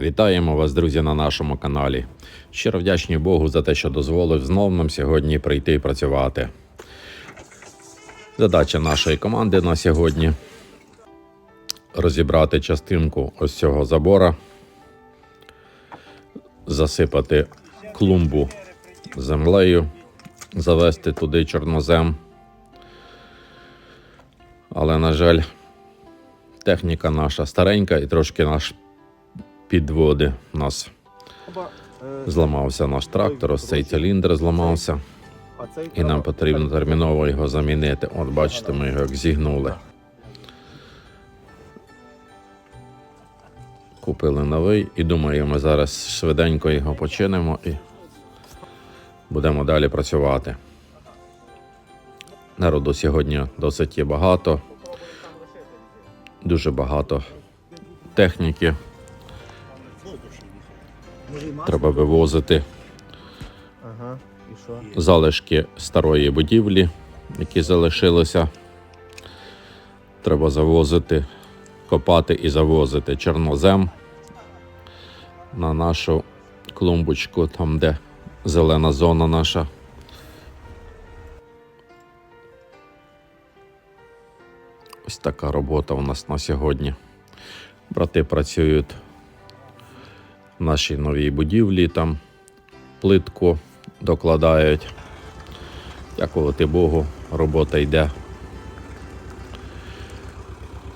Вітаємо вас, друзі, на нашому каналі. Щиро вдячні Богу за те, що дозволив знов нам сьогодні прийти і працювати. Задача нашої команди на сьогодні розібрати частинку ось цього забора, засипати клумбу землею, завести туди чорнозем. Але, на жаль, техніка наша старенька і трошки наш підводи У нас. Зламався наш трактор, ось цей циліндр зламався, і нам потрібно терміново його замінити. От бачите, ми його як зігнули. Купили новий і думаю, ми зараз швиденько його починимо і будемо далі працювати. Народу сьогодні досить є багато, дуже багато техніки. Треба вивозити Ага, і що? залишки старої будівлі, які залишилися. Треба завозити, копати і завозити чорнозем на нашу клумбочку, там, де зелена зона наша. Ось така робота у нас на сьогодні. Брати працюють нашій новій будівлі, там плитку докладають. Дякувати Богу, робота йде.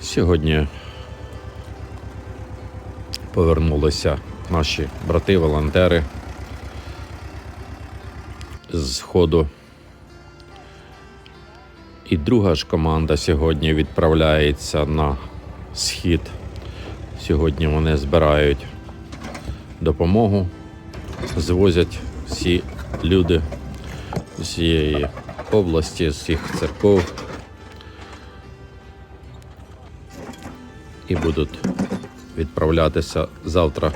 Сьогодні повернулися наші брати-волонтери з ходу. І друга ж команда сьогодні відправляється на схід. Сьогодні вони збирають допомогу, звозять всі люди з цієї області, з всіх церков. І будуть відправлятися завтра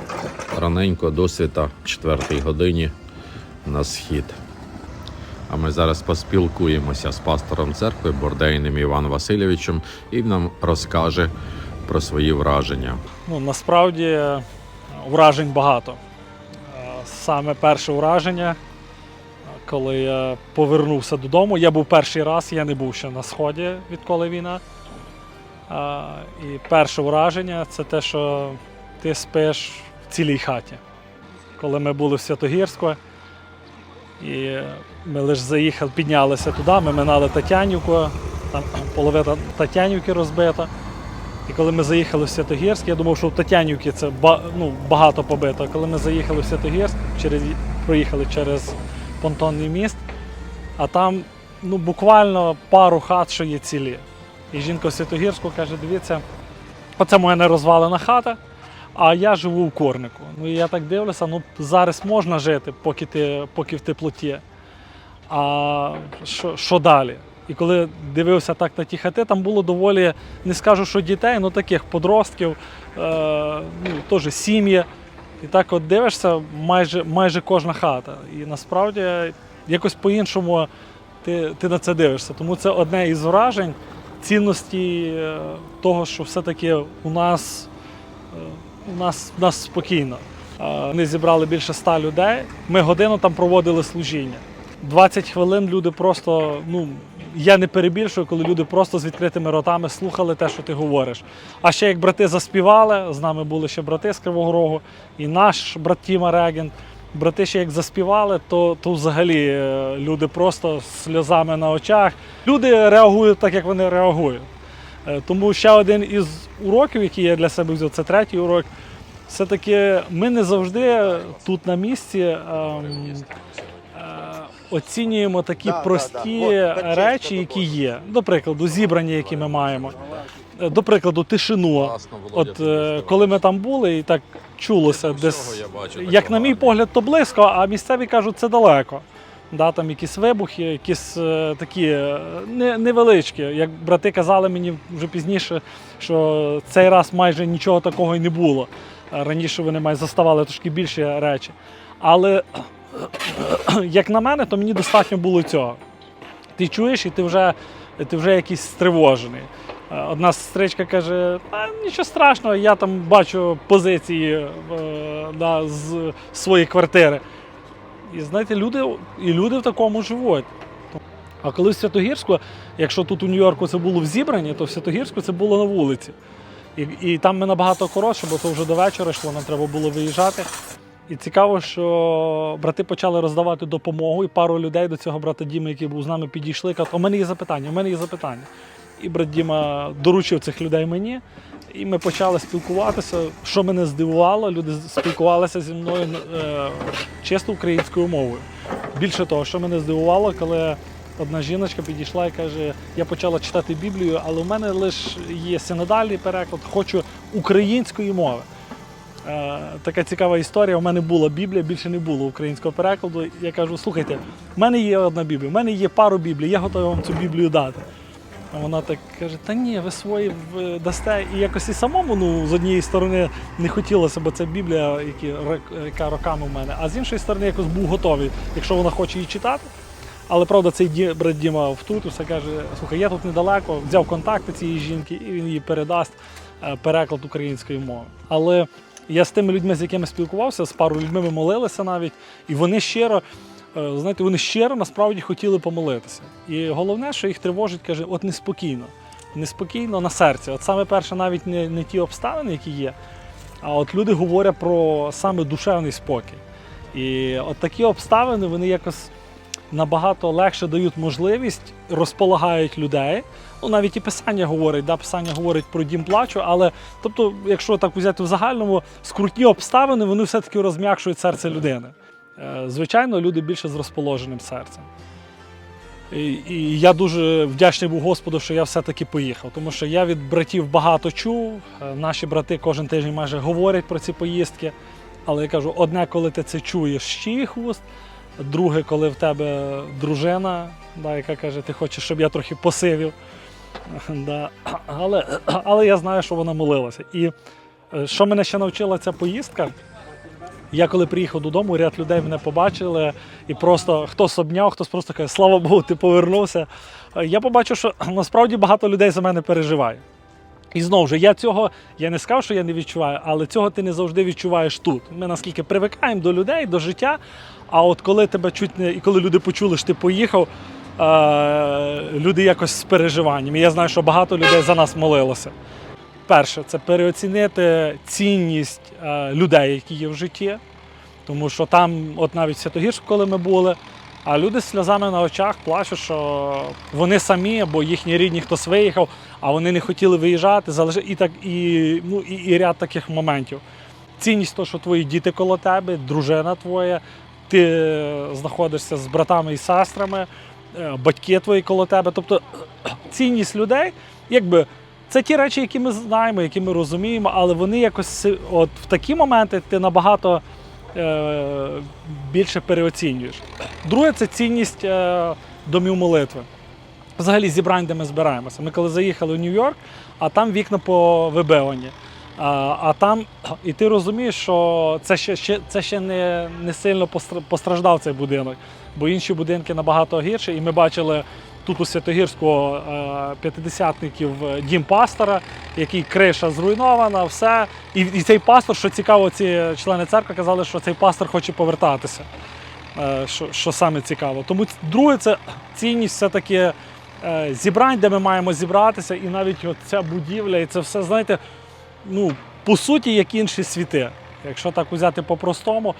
раненько до світа, 4 годині на схід. А ми зараз поспілкуємося з пастором церкви Бордейним Іваном Васильовичем і він нам розкаже про свої враження. Ну, насправді вражень багато. Е, Саме перше враження, е, коли я повернувся додому, я був перший раз, я не був ще на сході, відколи війна. Е, І перше враження це те, що ти спиш в цілій хаті. Коли ми були в Святогірську, і ми лише заїхали, піднялися туди, ми минали Тетянівку, там половина Тетянівки розбита. І коли ми заїхали в Святогірськ, я думав, що в Тетянівці це ну, багато побито. Коли ми заїхали в Святогірськ, через, проїхали через понтонний міст, а там ну, буквально пару хат, що є цілі. І жінка в Святогірську каже: дивіться, оце моя нерозвалена хата, а я живу в корнику. Ну і я так дивлюся, ну зараз можна жити, поки ти поки в теплоті. А що, що далі? І коли дивився так на ті хати, там було доволі, не скажу, що дітей, ну таких подростків, е, ну, теж сім'ї. І так от дивишся, майже, майже кожна хата. І насправді якось по-іншому ти, ти на це дивишся. Тому це одне із вражень цінності е, того, що все-таки у нас, е, у нас, у нас спокійно. Е, Вони зібрали більше ста людей. Ми годину там проводили служіння. 20 хвилин люди просто, ну я не перебільшую, коли люди просто з відкритими ротами слухали те, що ти говориш. А ще як брати заспівали, з нами були ще брати з Кривого Рогу, і наш брат Тіма Реген. Брати ще як заспівали, то, то взагалі е, люди просто сльозами на очах. Люди реагують так, як вони реагують. Е, Тому ще один із уроків, який я для себе взяв, це третій урок. Все-таки ми не завжди тут на місці ем, оцінюємо такі Да, да, прості да. От, речі, які є. До прикладу, зібрання, які ми маємо. Е, До прикладу, тишину. От е, коли ми там були, і так чулося десь, як на мій погляд, то близько, а місцеві кажуть, це далеко. Да, там якісь вибухи, якісь е, такі не, невеличкі. Як брати казали мені вже пізніше, що цей раз майже нічого такого і не було. Раніше вони майже заставали трошки більші речі. Але як на мене, то мені достатньо було цього. Ти чуєш, і ти вже, ти вже якийсь стривожений. Е, Одна сестричка каже: а, нічого страшного, я там бачу позиції е, да, з своєї квартири. І знаєте, люди, і люди в такому живуть. А коли в Святогірську, якщо тут у Нью-Йорку це було в зібранні, то в Святогірську це було на вулиці. І, і там ми набагато коротше, бо то вже до вечора йшло, нам треба було виїжджати. І цікаво, що брати почали роздавати допомогу, і пару людей до цього брата Діми, який був з нами, підійшли, кажуть, у мене є запитання, у мене є запитання. І брат Діма доручив цих людей мені, і ми почали спілкуватися. Що мене здивувало, люди спілкувалися зі мною е, чисто українською мовою. Більше того, що мене здивувало, коли одна жіночка підійшла і каже: я почала читати Біблію, але у мене лише є синодальний переклад, хочу української мови. Е, така цікава історія. У мене була Біблія, більше не було українського перекладу. Я кажу: слухайте, в мене є одна Біблія, в мене є пару Біблій, я готовий вам цю Біблію дати. А вона так каже: Та ні, ви свої дасте. І якось і самому ну, з однієї сторони не хотілося, бо це Біблія, яка роками в мене, а з іншої сторони якось був готовий, якщо вона хоче її читати. Але правда, цей брат Діма втрутився, каже: слухай, я тут недалеко, взяв контакти цієї жінки, і він їй передасть е, переклад української мови. Але я з тими людьми, з якими спілкувався, з пару людьми ми молилися навіть, і вони щиро, е, знаєте, вони щиро насправді хотіли помолитися. І головне, що їх тривожить, каже, от неспокійно, неспокійно на серці. От саме перше, навіть не, не ті обставини, які є, а от люди говорять про саме душевний спокій. І от такі обставини вони якось набагато легше дають можливість, розполагають людей. Ну, навіть і писання говорить, да, писання говорить про дім плачу, але тобто, якщо так взяти в загальному, скрутні обставини вони все-таки розм'якшують серце людини. Е, Звичайно, люди більше з розположеним серцем. І, і я дуже вдячний був Господу, що я все-таки поїхав, тому що я від братів багато чув. Е, Наші брати кожен тиждень майже говорять про ці поїздки. Але я кажу, одне, коли ти це чуєш з чиїх вуст, друге, коли в тебе дружина, да, яка каже, ти хочеш, щоб я трохи посивів. Да. Але, але я знаю, що вона молилася. І е, що мене ще навчила ця поїздка? Я коли приїхав додому, ряд людей мене побачили, і просто хтось обняв, хтось просто каже, слава Богу, ти повернувся. Е, Я побачив, що насправді багато людей за мене переживає. І знову ж, я цього я не сказав, що я не відчуваю, але цього ти не завжди відчуваєш тут. Ми наскільки привикаємо до людей, до життя. А от коли тебе чуть не і коли люди почули, що ти поїхав, е, люди якось з переживанням. І я знаю, що багато людей за нас молилося. Перше, це переоцінити цінність е, людей, які є в житті. Тому що там, от навіть в Святогірську, коли ми були, а люди з сльозами на очах плачуть, що вони самі, або їхні рідні хтось виїхав, а вони не хотіли виїжджати, і так, і, ну, і, і ряд таких моментів. Цінність того, що твої діти коло тебе, дружина твоя, ти е, знаходишся з братами і сестрами, е, батьки твої коло тебе. Тобто цінність людей, якби. Це ті речі, які ми знаємо, які ми розуміємо, але вони якось от в такі моменти ти набагато більше переоцінюєш. Друге, це цінність е, домів молитви. Взагалі зібрань, де ми збираємося. Ми коли заїхали в Нью-Йорк, а там вікна повибивані. А, а там, і ти розумієш, що це ще, ще, це ще не, не сильно постраждав цей будинок, бо інші будинки набагато гірші. І ми бачили тут у Святогірську е, п'ятидесятників е, дім пастора, який криша зруйнована, все. І, і цей пастор, що цікаво, ці члени церкви казали, що цей пастор хоче повертатися. Е, що, що саме цікаво. Тому друге, це цінність все-таки зібрань, де ми маємо зібратися, і навіть ця будівля, і це все, знаєте, ну, по суті, як інші світи. Якщо так взяти по-простому.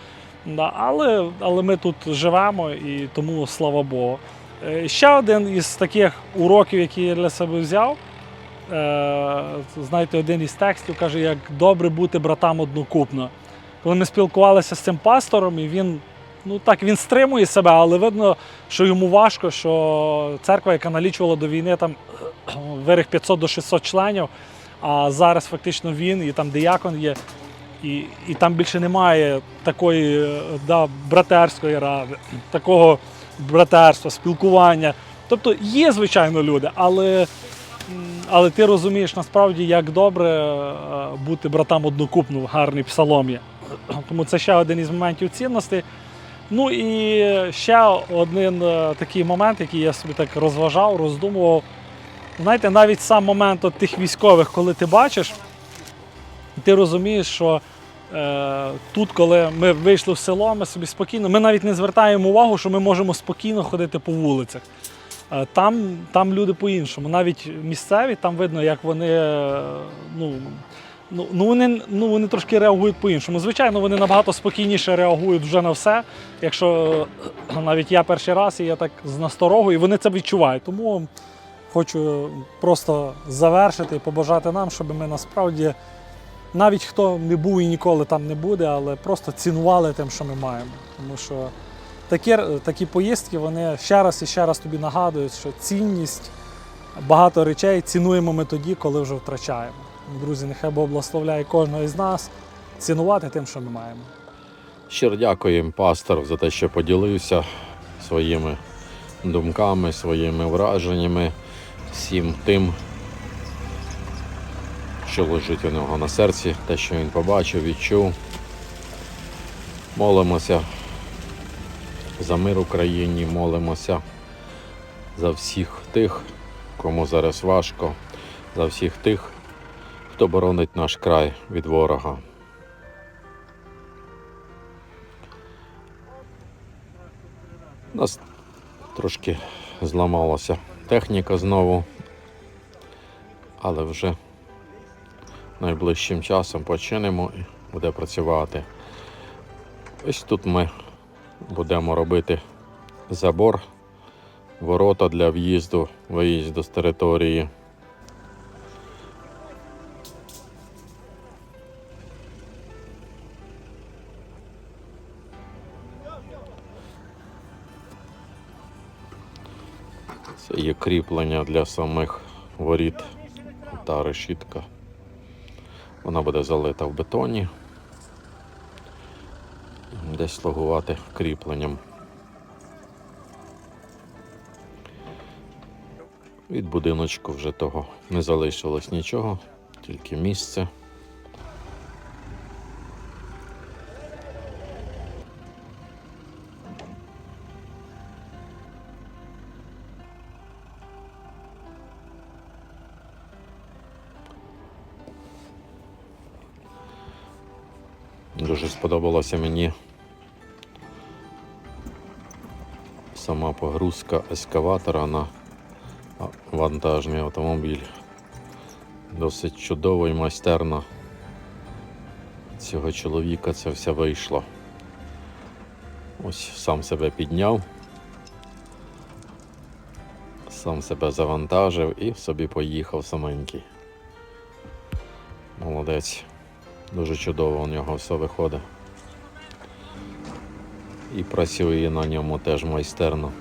Але, але ми тут живемо і тому слава Богу. Е, Ще один із таких уроків, які я для себе взяв. Е, знаєте, один із текстів каже, як добре бути братам однокупно. Коли ми спілкувалися з цим пастором, і він ну так він стримує себе, але видно, що йому важко, що церква, яка налічувала до війни там вирих 500 до 600 членів, а зараз фактично він і там диякон є. І, і там більше немає такої е, да, братерської ради, такого братерства, спілкування. Тобто є, звичайно, люди, але, але ти розумієш насправді, як добре е, бути братам однокупно в гарній псаломі. Тому це ще один із моментів цінностей. Ну і ще один е, такий момент, який я собі так розважав, роздумував. знаєте, навіть сам момент от тих військових, коли ти бачиш, ти розумієш, що тут, коли ми вийшли в село, ми собі спокійно, ми навіть не звертаємо увагу, що ми можемо спокійно ходити по вулицях. Е, Там, там люди по-іншому. Навіть місцеві, там видно, як вони, е, ну, ну, ну, вони, ну, вони трошки реагують по-іншому. Звичайно, вони набагато спокійніше реагують вже на все. Якщо е, навіть я перший раз і я так з насторогою, і вони це відчувають. Тому хочу просто завершити і побажати нам, щоб ми насправді, навіть хто не був і ніколи там не буде, але просто цінували тим, що ми маємо. Тому що такі, такі поїздки вони ще раз і ще раз тобі нагадують, що цінність багато речей цінуємо ми тоді, коли вже втрачаємо. Друзі, нехай Бог благословляє кожного із нас цінувати тим, що ми маємо. Щиро дякуємо пастору за те, що поділився своїми думками, своїми враженнями, всім тим, що лежить у нього на серці, те, що він побачив, відчув. Молимося за мир Україні, молимося за всіх тих, кому зараз важко, за всіх тих, хто боронить наш край від ворога. У нас трошки зламалася техніка знову, але вже найближчим часом починемо і буде працювати. Ось тут ми будемо робити забор, ворота для в'їзду, виїзду з території. Це є кріплення для самих воріт та решітка. Вона буде залита в бетоні. Десь слугувати кріпленням. Від будиночку вже того не залишилось нічого, тільки місце. Дуже сподобалося мені сама погрузка ескаватора на вантажний автомобіль. Досить чудово і майстерно. Цього чоловіка це все вийшло. Ось сам себе підняв, сам себе завантажив і собі поїхав саменький. Молодець. Дуже чудово у нього все виходить. І працює на ньому теж майстерно.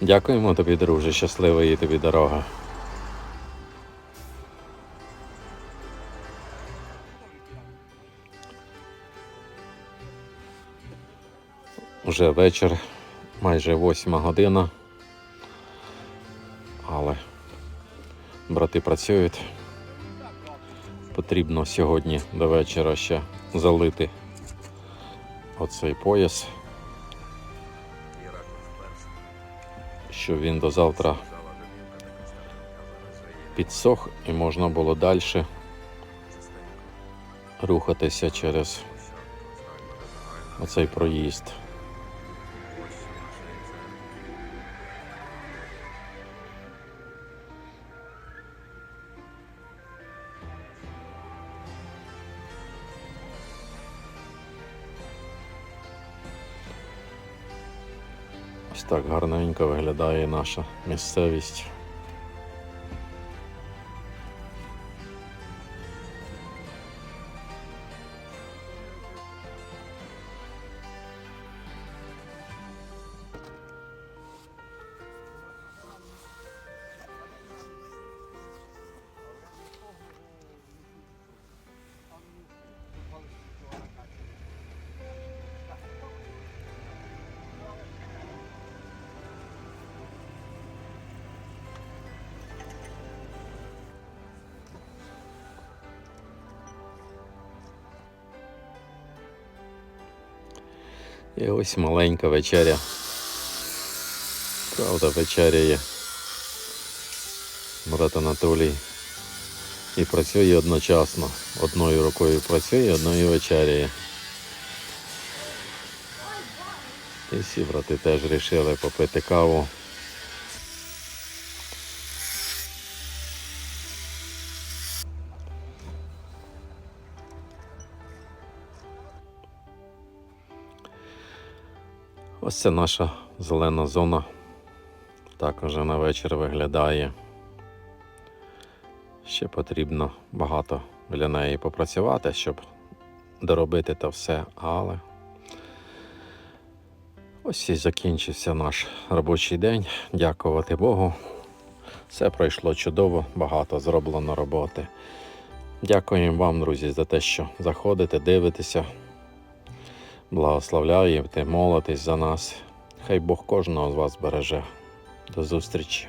Дякуємо тобі, друже, щасливої тобі дорога. Уже вечір, майже восьма година. Але брати працюють. Потрібно сьогодні до вечора ще залити оцей пояс. Щоб він до завтра підсох і можна було далі рухатися через оцей проїзд. Ось так гарненько виглядає наша місцевість. І ось маленька вечеря. Правда, вечеряє брат Анатолій. І працює одночасно. Одною рукою працює, одною вечеряє. І всі брати теж вирішили попити каву. Ось це наша зелена зона. Так уже на вечір виглядає. Ще потрібно багато для неї попрацювати, щоб доробити те все, але ось і закінчився наш робочий день. Дякувати Богу. Все пройшло чудово, багато зроблено роботи. Дякуємо вам, друзі, за те, що заходите, дивитеся благословляєте, молитесь за нас. Хай Бог кожного з вас береже. До зустрічі!